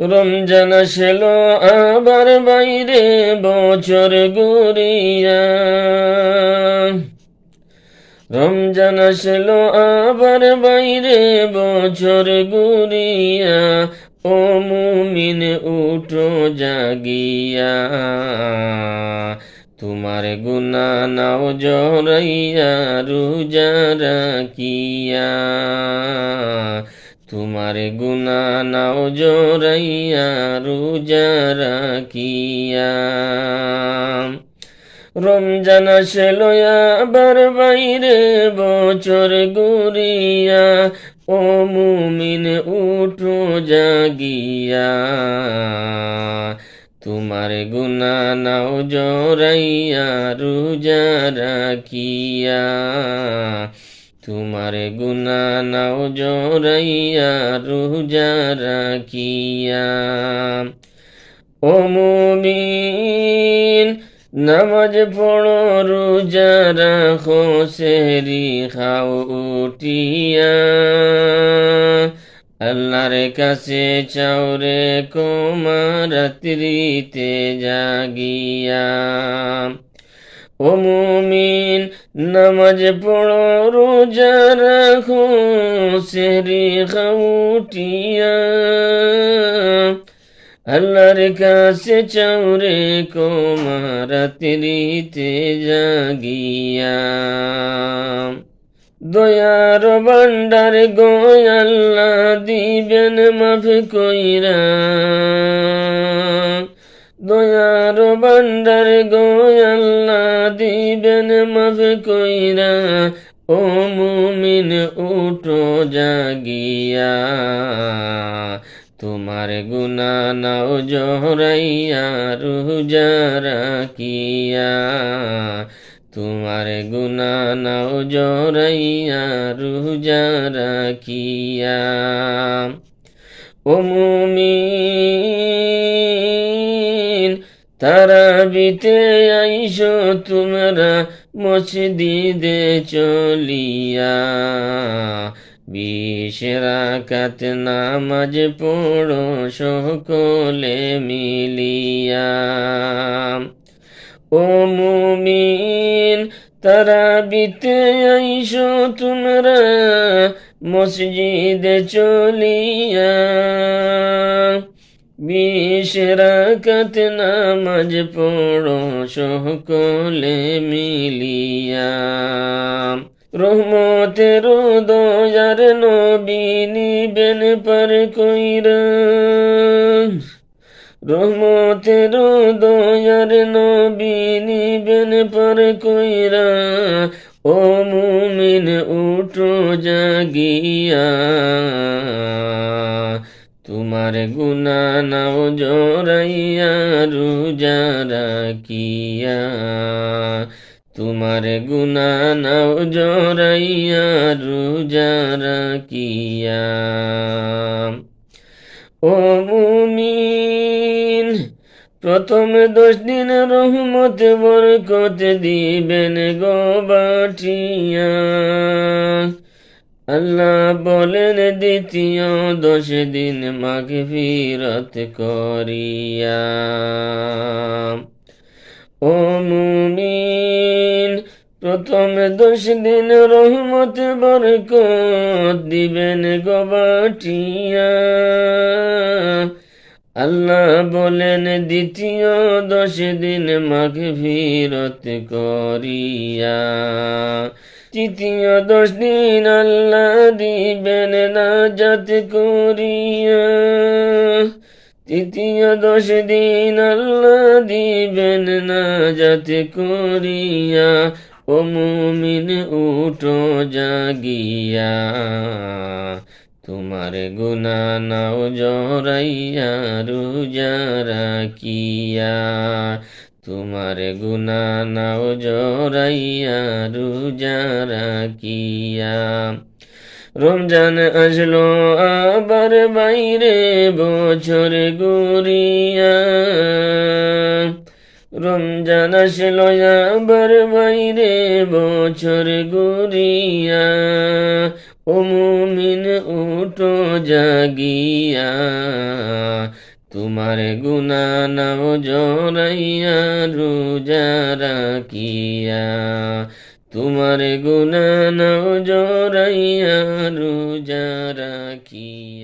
রমজান আসলো, আবার বাইরে বছর গুরিয়া রমজান আসলো, আবার বাইরে বছর গুরিয়া ও মুমিন, উঠো জাগিয়া। তোমার গুনা নাও জরাইয়া, রোজা রাখিয়া। তোমার গুনা নাও জরাইয়া রোজা রাখিয়া। রমজান আসলো আবার বাইরে বছর গুরিয়া ও মুমিন উঠো জাগিয়া। তোমার গুনা নাও জরাইয়া রোজা রাখিয়া। তোমার গুনা নাও জরাইয়া রুজা রাখিয়া। ও মুমিন, নামাজ পড়ো, রোজা রাখো সেহরি খাও, উঠিয়া। আল্লাহর কাছে চাওরে কোমা রাত্রিতে জাগিয়া। ও মুমিন, নামাজ পড়ো, রোজা রাখো সেহরি খাও উঠিয়া। আল্লাহর কাছে চাউরে কোমারাতিরিতে জাগিয়া। দয়ার বান্ডার গোয়াল্লা দিবেন, মাফ কইরা। দয়ার বান্ডার গোয়াল্লা দিবেন মাফ কইরা, ও মুমিন উঠো জাগিয়া। তোমার গুনা নাও জহরাইয়া, রোজা রাখিয়া। তোমার গুনা নাও জহরাইয়া, রোজা রাখিয়া। ও মুমিন তারা বিতে আইসো, তোমরা মসজিদে চলিয়া। বিশ রাকাত নামাজ পড়ো সকলে মিলিয়া। ও মুমিন, তারা বিতে আইসো, তোমরা মসজিদে চলিয়া। বিশ নামাজ পড়ো, সকলে মিলিয়া। রহমতের দয়ার নবী নিবেন পার কইরা। রহমতের দয়ার নবী নিবেন পার কইরা। ও মুমিন, উঠো জাগিয়া। তোমার গুনা নাও জরাইয়া রোজা রাখিয়া। তোমার গুনা নাও জরাইয়া রোজা রাখিয়া। ও মুমিন, প্রথম দশ দিন রহমত বরকত দিবেন গো বাটিয়া আল্লাহ বলেন, দ্বিতীয় দশ দিন মাঘ ফিরত করিয়া। ও মুমিন, প্রথম দশ দিন রহমত বরকত দিবেন গবাটিয়া আল্লাহ বলেন, দ্বিতীয় দশ দিন মাঘ ফিরত করিয়া। তৃতীয় দশ দিন আল্লাহ দিবেন না জাত করিয়া। তৃতীয় দশ দিন আল্লাহ দিবেন না যাতে করিয়া। ও মুমিন, উঠো জাগিয়া। তোমার গুনা নাও জরাইয়া রোজা রাখিয়া। তোমার গুনা নাও জরাইয়া রোজা রাখিয়া। রমজান আসলো, আবার বাইরে বছর গুরিয়া রমজান আসলো, আবার বাইরে বছর গুরিয়া ও মুমিন জাগিয়া। তোমার গুনা নাও জরাইয়া, রোজা রাখিয়া। তোমার গুনা নাও জরাইয়া, রোজা রাখিয়া।